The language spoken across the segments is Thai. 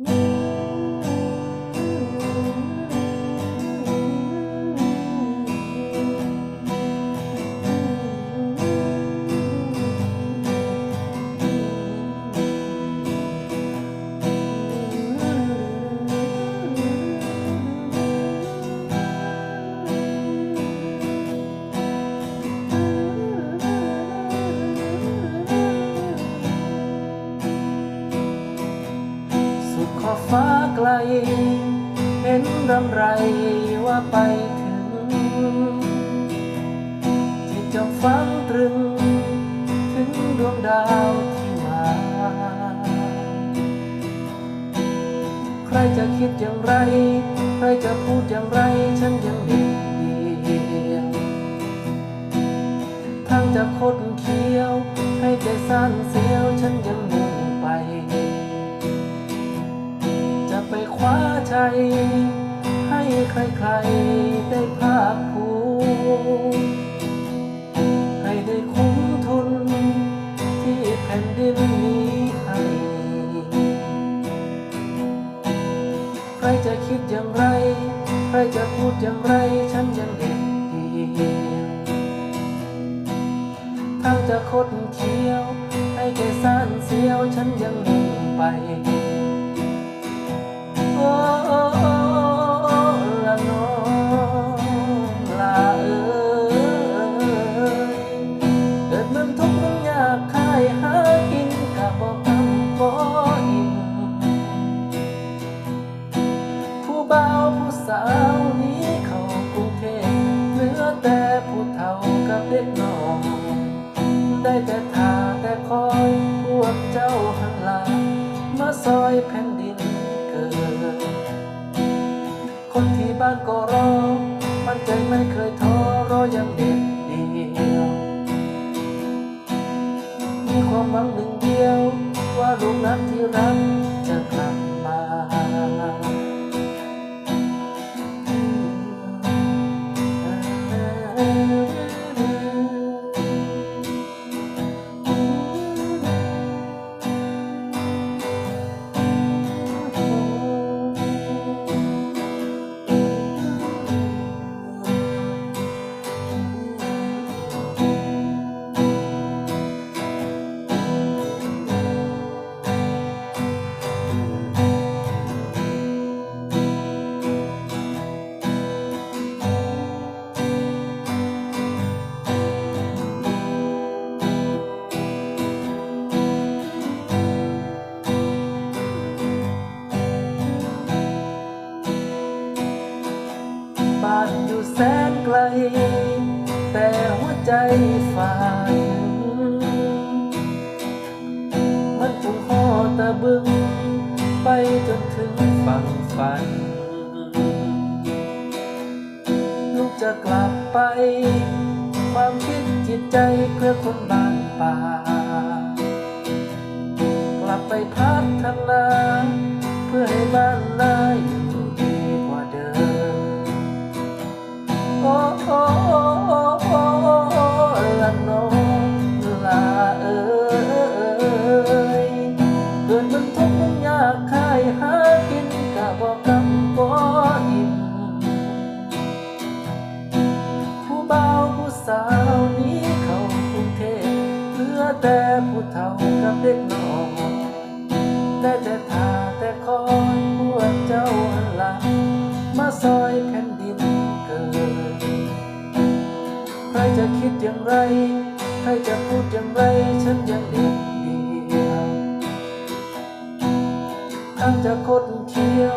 สุ ล เห็นรำไรว่าไปถึง ที่จงฟังตรึง ถึงดวงดาวที่มา ใครจะคิดอย่างไร ใครจะพูดอย่างไร ฉันยังเด็กเดียวทางจะคดเคี้ยว ให้ใจสั้นเสียวฉันยัง คว้าใจ ให้ใครๆได้ภาคภูมิให้ได้คุ้มทุน ที่แผ่นดินนี้ให้ ใครจะคิดอย่างไร ใครจะพูดอย่างไร ฉันยังเด็กเดียวทางจะคดเคี้ยว ให้ใจสั้นเสียวฉันยังมุ่งไป ละนองลาเอ้ยเกิดมันทุกข์มันยากขายหากินกะบอกำบ่อิ่มผู้บ่าวผู้สาวนี้เข้ากรุงเทพเหลือแต่ผู้เฒ่ากับเด็กน้องได้แต่ท่าแต่คอยพวกเจ้าหันหลังมาซอยแผ่น คนที่บ้านก็รอมันใจไม่เคยท้อรออย่างเด็กเดียวมีความหวังหนึ่งเดียว ว่าลูกนั้นที่รัก ไป ความคิดจิตใจเพื่อคนบ้านป่า กลับไปพัฒนา เพื่อให้บ้าน แต่ผู้เฒ่ากับเด็กน้อยได้แต่ท่าแต่คอยพวกเจ้าหันหลังมาซอยแผ่นดินเกิด ใครจะคิดอย่างไร ใครจะพูดอย่างไร ฉันยังเด็กเดียวทางจะคดเคี้ยว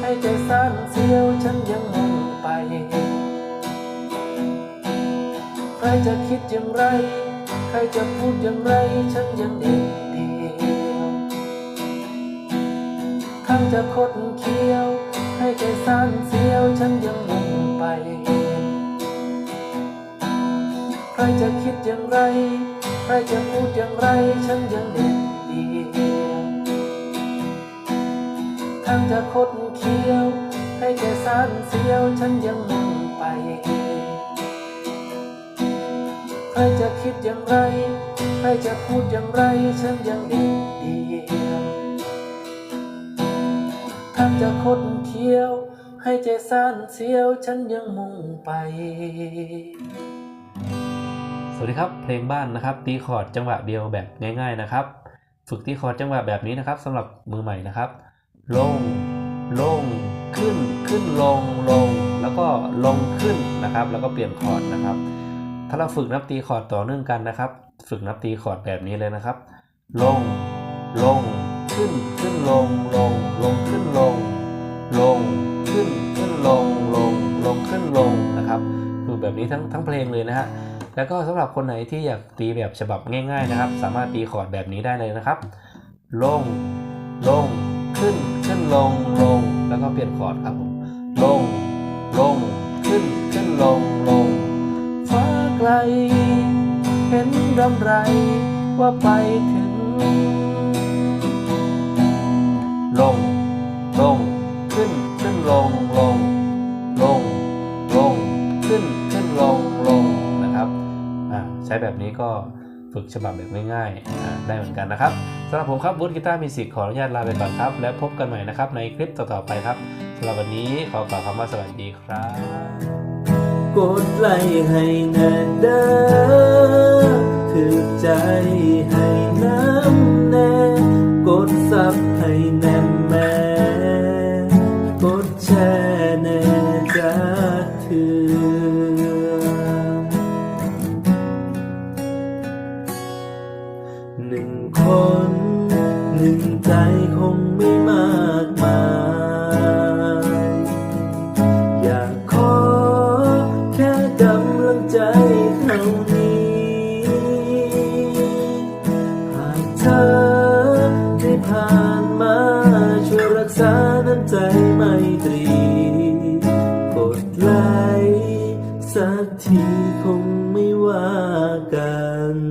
ให้ใจสั้นเสียว ฉันยังมุ่งไป ใครจะคิดอย่างไร ใครจะพูดอย่างไรฉันยังเด็กเดียวทางจะคดเคี้ยว ให้ใจสั้นเสียวฉันยังมุ่งไป ใครจะคิดอย่างไร ใครจะพูดอย่างไรฉันยังเด็กเดียวทางจะคดเคี้ยว ให้แกสั้นเสียวฉันยังมุ่งไป รจะคิดอย่างไร ใครจะพูดอย่างไร ฉันยังเด็กเดียวจะคดเคี้ยว ให้ใจสั้นเสียว ฉันยังมุ่งไป สวัสดีครับ เพลงบ้านนะครับ ตีคอร์ดจังหวะเดียวแบบง่าย ๆนะครับ ฝึกตีคอร์ดจังหวะแบบนี้นะครับสำหรับมือใหม่นะครับ ลง ลง ขึ้น ขึ้นลง ลง แล้วก็ลงขึ้นนะครับ แล้วก็เปลี่ยนคอร์ดนะครับ ถ้าเราฝึกนับตีคอร์ดต่อเนื่องกันนะครับ ฝึกนับตีคอร์ดแบบนี้เลยนะครับ ลง ลง ขึ้น ขึ้นลง ลง ลง ขึ้นลง ลง ขึ้น ขึ้นลง ลง ลง ขึ้นลงนะครับฝึกแบบนี้ทั้งทั้งเพลงเลยนะฮะ แล้วก็สำหรับคนไหนที่อยากตีแบบฉบับง่าย ๆนะครับ สามารถตีคอร์ดแบบนี้ได้เลยนะครับ ลง ลง ขึ้น ขึ้นลง ลง แล้วก็เปลี่ยนคอร์ดครับผม ลง ลง ขึ้น ขึ้นลง ลง เห็นรำไรว่าไปถึง ลง ลง ขึ้น ขึ้นลง ลง ลง ลง ขึ้น ขึ้นลง ลง นะครับ ใช้แบบนี้ก็ฝึกฉบับแบบง่ายๆ ได้เหมือนกันนะครับสำหรับผมครับบูธกีตาร์มิวสิกขออนุญาตลาไปก่อนครับ แล้วพบกันใหม่นะครับในคลิปต่อๆไปครับสำหรับวันนี้ขอกล่าวคำว่าสวัสดีครับ กดไลค์ให้แน่เด้อถือใจให้น้ำแน่กดซับให้แน่แม่กดแชร์แน่จะถือหนึ่งคน หนึ่งใจคงไม่มาก Cần